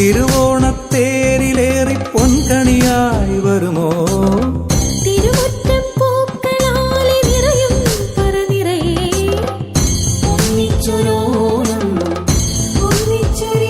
തിരുവോണത്തേരിലേറി പൊൻകണിയായി വരുമോ? ഒന്നിച്ചൊരോണം ഒന്നിച്ചൊരു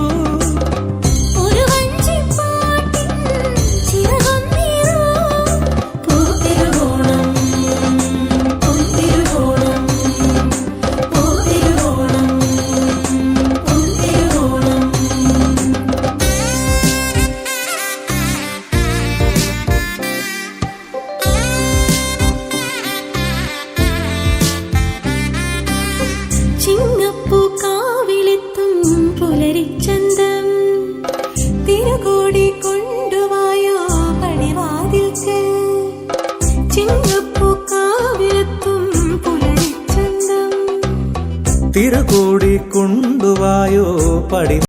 തിരുകൂടി കൊണ്ടുവായോ പടിവാതിൽക്ക്? ചിങ്ങപ്പൂക്കാവിലെത്തും പുലരിച്ചന്തം. തിരുകൂടി കൊണ്ടുവായോ പടി